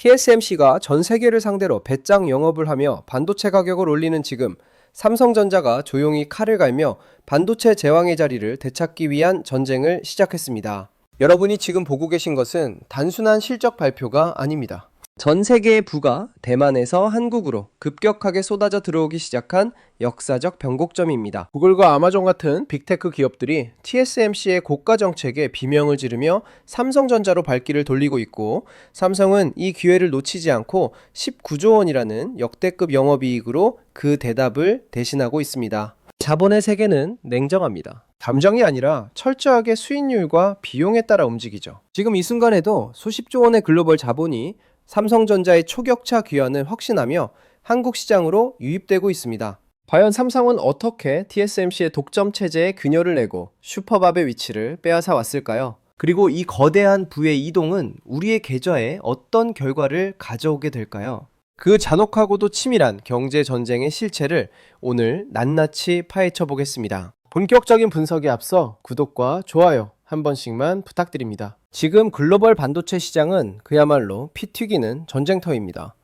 TSMC가 전 세계를 상대로 배짱 영업을 하며 반도체 가격을 올리는 지금 삼성전자가 조용히 칼을 갈며 반도체 제왕의 자리를 되찾기 위한 전쟁을 시작했습니다. 여러분이 지금 보고 계신 것은 단순한 실적 발표가 아닙니다. 전 세계의 부가 대만에서 한국으로 급격하게 쏟아져 들어오기 시작한 역사적 변곡점입니다. 구글과 아마존 같은 빅테크 기업들이 TSMC의 고가 정책에 비명을 지르며 삼성전자로 발길을 돌리고 있고 삼성은 이 기회를 놓치지 않고 19조 원이라는 역대급 영업이익으로 그 대답을 대신하고 있습니다. 자본의 세계는 냉정합니다. 감정이 아니라 철저하게 수익률과 비용에 따라 움직이죠. 지금 이 순간에도 수십조 원의 글로벌 자본이 삼성전자의 초격차 귀환을 확신하며 한국 시장으로 유입되고 있습니다. 과연 삼성은 어떻게 TSMC의 독점 체제에 균열을 내고 슈퍼밥의 위치를 빼앗아 왔을까요? 그리고 이 거대한 부의 이동은 우리의 계좌에 어떤 결과를 가져오게 될까요? 그 잔혹하고도 치밀한 경제 전쟁의 실체를 오늘 낱낱이 파헤쳐 보겠습니다. 본격적인 분석에 앞서 구독과 좋아요 한 번씩만 부탁드립니다. 지금 글로벌 반도체 시장은 그야말로 피 튀기는 전쟁터입니다.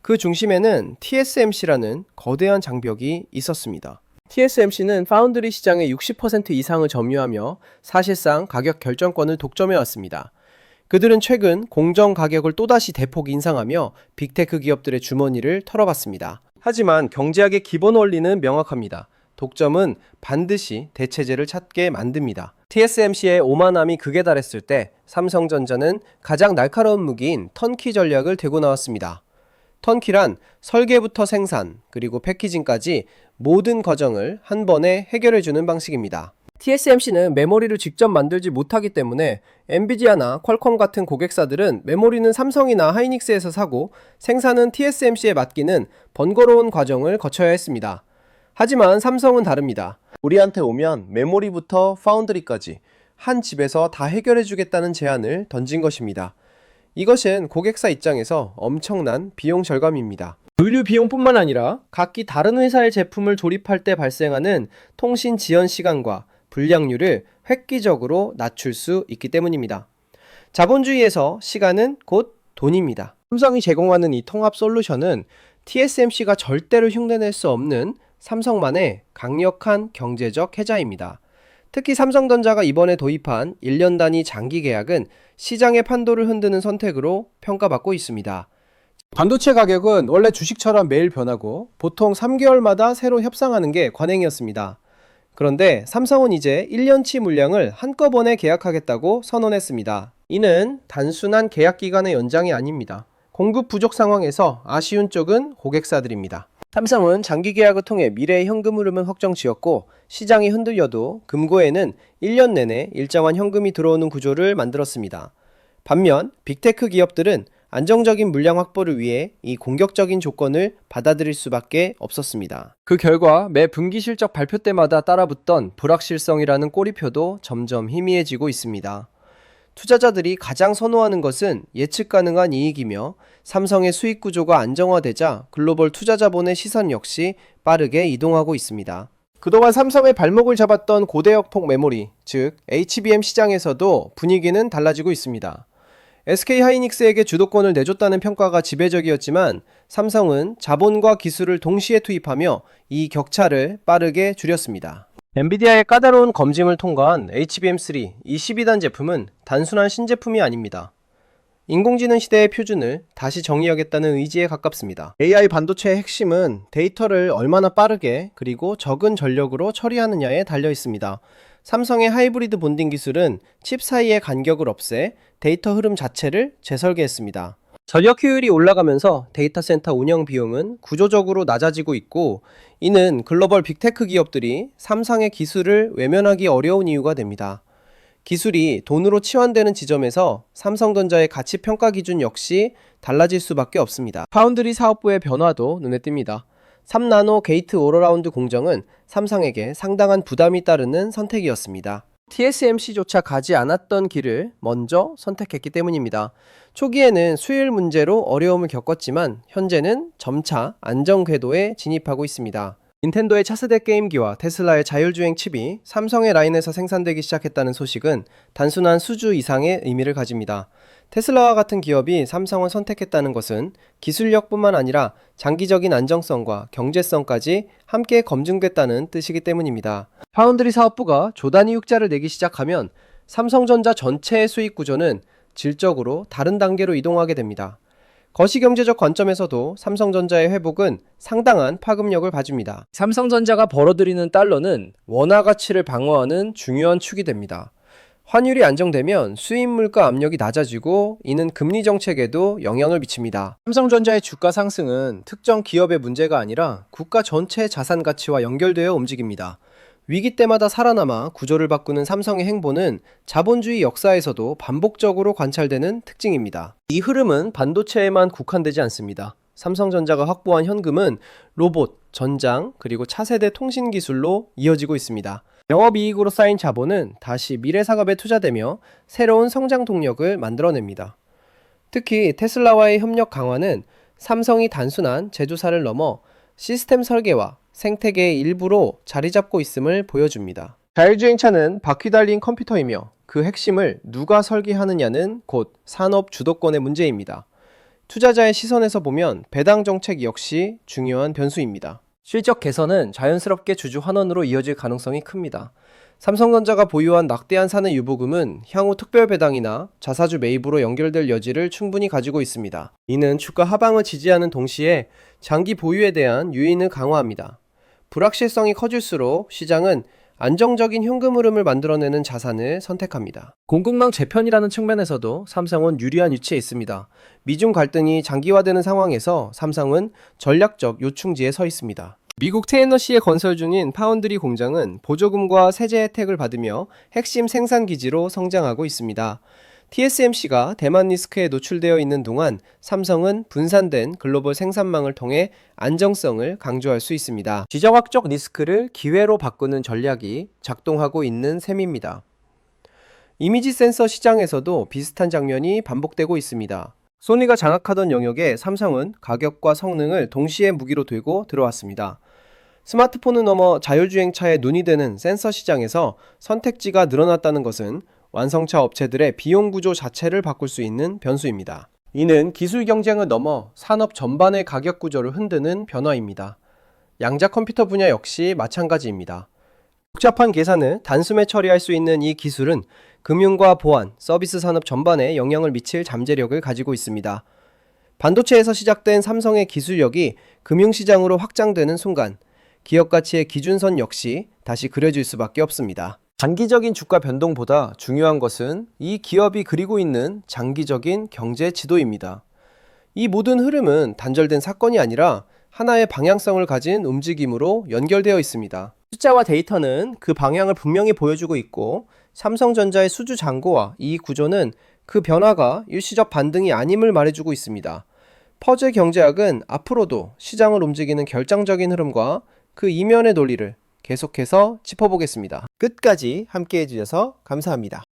그 중심에는 TSMC라는 거대한 장벽이 있었습니다. TSMC는 파운드리 시장의 60% 이상을 점유하며 사실상 가격 결정권을 독점해 왔습니다. 그들은 최근 공정 가격을 또다시 대폭 인상하며 빅테크 기업들의 주머니를 털어봤습니다. 하지만 경제학의 기본 원리는 명확합니다. 독점은 반드시 대체제를 찾게 만듭니다. TSMC의 오만함이 극에 달했을 때 삼성전자는 가장 날카로운 무기인 턴키 전략을 대고 나왔습니다. 턴키란 설계부터 생산, 그리고 패키징까지 모든 과정을 한 번에 해결해주는 방식입니다. TSMC는 메모리를 직접 만들지 못하기 때문에 엔비디아나 퀄컴 같은 고객사들은 메모리는 삼성이나 하이닉스에서 사고 생산은 TSMC에 맡기는 번거로운 과정을 거쳐야 했습니다. 하지만 삼성은 다릅니다. 우리한테 오면 메모리부터 파운드리까지 한 집에서 다 해결해 주겠다는 제안을 던진 것입니다. 이것은 고객사 입장에서 엄청난 비용 절감입니다. 의류 비용뿐만 아니라 각기 다른 회사의 제품을 조립할 때 발생하는 통신 지연 시간과 불량률을 획기적으로 낮출 수 있기 때문입니다. 자본주의에서 시간은 곧 돈입니다. 삼성이 제공하는 이 통합 솔루션은 TSMC가 절대로 흉내낼 수 없는 삼성만의 강력한 경제적 해자입니다. 특히 삼성전자가 이번에 도입한 1년 단위 장기 계약은 시장의 판도를 흔드는 선택으로 평가받고 있습니다. 반도체 가격은 원래 주식처럼 매일 변하고 보통 3개월마다 새로 협상하는 게 관행이었습니다. 그런데 삼성은 이제 1년치 물량을 한꺼번에 계약하겠다고 선언했습니다. 이는 단순한 계약 기간의 연장이 아닙니다. 공급 부족 상황에서 아쉬운 쪽은 고객사들입니다. 삼성은 장기 계약을 통해 미래의 현금 흐름은 확정 지었고 시장이 흔들려도 금고에는 1년 내내 일정한 현금이 들어오는 구조를 만들었습니다. 반면 빅테크 기업들은 안정적인 물량 확보를 위해 이 공격적인 조건을 받아들일 수밖에 없었습니다. 그 결과 매 분기 실적 발표 때마다 따라붙던 불확실성이라는 꼬리표도 점점 희미해지고 있습니다. 투자자들이 가장 선호하는 것은 예측 가능한 이익이며 삼성의 수익 구조가 안정화되자 글로벌 투자 자본의 시선 역시 빠르게 이동하고 있습니다. 그동안 삼성의 발목을 잡았던 고대 역폭 메모리, 즉 HBM 시장에서도 분위기는 달라지고 있습니다. SK 하이닉스에게 주도권을 내줬다는 평가가 지배적이었지만 삼성은 자본과 기술을 동시에 투입하며 이 격차를 빠르게 줄였습니다. 엔비디아의 까다로운 검증을 통과한 HBM3 이 12단 제품은 단순한 신제품이 아닙니다. 인공지능 시대의 표준을 다시 정의하겠다는 의지에 가깝습니다. AI 반도체의 핵심은 데이터를 얼마나 빠르게 그리고 적은 전력으로 처리하느냐에 달려 있습니다. 삼성의 하이브리드 본딩 기술은 칩 사이의 간격을 없애 데이터 흐름 자체를 재설계했습니다. 전력 효율이 올라가면서 데이터 센터 운영 비용은 구조적으로 낮아지고 있고 이는 글로벌 빅테크 기업들이 삼성의 기술을 외면하기 어려운 이유가 됩니다. 기술이 돈으로 치환되는 지점에서 삼성전자의 가치 평가 기준 역시 달라질 수밖에 없습니다. 파운드리 사업부의 변화도 눈에 띕니다. 3나노 게이트 오러라운드 공정은 삼성에게 상당한 부담이 따르는 선택이었습니다. TSMC조차 가지 않았던 길을 먼저 선택했기 때문입니다. 초기에는 수율 문제로 어려움을 겪었지만 현재는 점차 안정 궤도에 진입하고 있습니다. 닌텐도의 차세대 게임기와 테슬라의 자율주행 칩이 삼성의 라인에서 생산되기 시작했다는 소식은 단순한 수주 이상의 의미를 가집니다. 테슬라와 같은 기업이 삼성을 선택했다는 것은 기술력뿐만 아니라 장기적인 안정성과 경제성까지 함께 검증됐다는 뜻이기 때문입니다. 파운드리 사업부가 조 단위 흑자를 내기 시작하면 삼성전자 전체의 수익 구조는 질적으로 다른 단계로 이동하게 됩니다. 거시경제적 관점에서도 삼성전자의 회복은 상당한 파급력을 가집니다. 삼성전자가 벌어들이는 달러는 원화 가치를 방어하는 중요한 축이 됩니다. 환율이 안정되면 수입 물가 압력이 낮아지고 이는 금리 정책에도 영향을 미칩니다. 삼성전자의 주가 상승은 특정 기업의 문제가 아니라 국가 전체 자산 가치와 연결되어 움직입니다. 위기 때마다 살아남아 구조를 바꾸는 삼성의 행보는 자본주의 역사에서도 반복적으로 관찰되는 특징입니다. 이 흐름은 반도체에만 국한되지 않습니다. 삼성전자가 확보한 현금은 로봇, 전장, 그리고 차세대 통신 기술로 이어지고 있습니다. 영업이익으로 쌓인 자본은 다시 미래 사업에 투자되며 새로운 성장 동력을 만들어냅니다. 특히 테슬라와의 협력 강화는 삼성이 단순한 제조사를 넘어 시스템 설계와 생태계의 일부로 자리 잡고 있음을 보여줍니다. 자율주행차는 바퀴 달린 컴퓨터이며 그 핵심을 누가 설계하느냐는 곧 산업 주도권의 문제입니다. 투자자의 시선에서 보면 배당 정책 역시 중요한 변수입니다. 실적 개선은 자연스럽게 주주 환원으로 이어질 가능성이 큽니다. 삼성전자가 보유한 낙대한 사내 유보금은 향후 특별 배당이나 자사주 매입으로 연결될 여지를 충분히 가지고 있습니다. 이는 주가 하방을 지지하는 동시에 장기 보유에 대한 유인을 강화합니다. 불확실성이 커질수록 시장은 안정적인 현금 흐름을 만들어내는 자산을 선택합니다. 공급망 재편이라는 측면에서도 삼성은 유리한 위치에 있습니다. 미중 갈등이 장기화되는 상황에서 삼성은 전략적 요충지에 서 있습니다. 미국 테네시에 건설 중인 파운드리 공장은 보조금과 세제 혜택을 받으며 핵심 생산 기지로 성장하고 있습니다. TSMC가 대만 리스크에 노출되어 있는 동안 삼성은 분산된 글로벌 생산망을 통해 안정성을 강조할 수 있습니다. 지정학적 리스크를 기회로 바꾸는 전략이 작동하고 있는 셈입니다. 이미지 센서 시장에서도 비슷한 장면이 반복되고 있습니다. 소니가 장악하던 영역에 삼성은 가격과 성능을 동시에 무기로 들고 들어왔습니다. 스마트폰을 넘어 자율주행차에 눈이 되는 센서 시장에서 선택지가 늘어났다는 것은 완성차 업체들의 비용 구조 자체를 바꿀 수 있는 변수입니다. 이는 기술 경쟁을 넘어 산업 전반의 가격 구조를 흔드는 변화입니다. 양자 컴퓨터 분야 역시 마찬가지입니다. 복잡한 계산을 단숨에 처리할 수 있는 이 기술은 금융과 보안, 서비스 산업 전반에 영향을 미칠 잠재력을 가지고 있습니다. 반도체에서 시작된 삼성의 기술력이 금융시장으로 확장되는 순간 기업 가치의 기준선 역시 다시 그려질 수밖에 없습니다. 단기적인 주가 변동보다 중요한 것은 이 기업이 그리고 있는 장기적인 경제 지도입니다. 이 모든 흐름은 단절된 사건이 아니라 하나의 방향성을 가진 움직임으로 연결되어 있습니다. 숫자와 데이터는 그 방향을 분명히 보여주고 있고 삼성전자의 수주 잔고와 이 구조는 그 변화가 일시적 반등이 아님을 말해주고 있습니다. 퍼즐 경제학은 앞으로도 시장을 움직이는 결정적인 흐름과 그 이면의 논리를 계속해서 짚어보겠습니다. 끝까지 함께 해주셔서 감사합니다.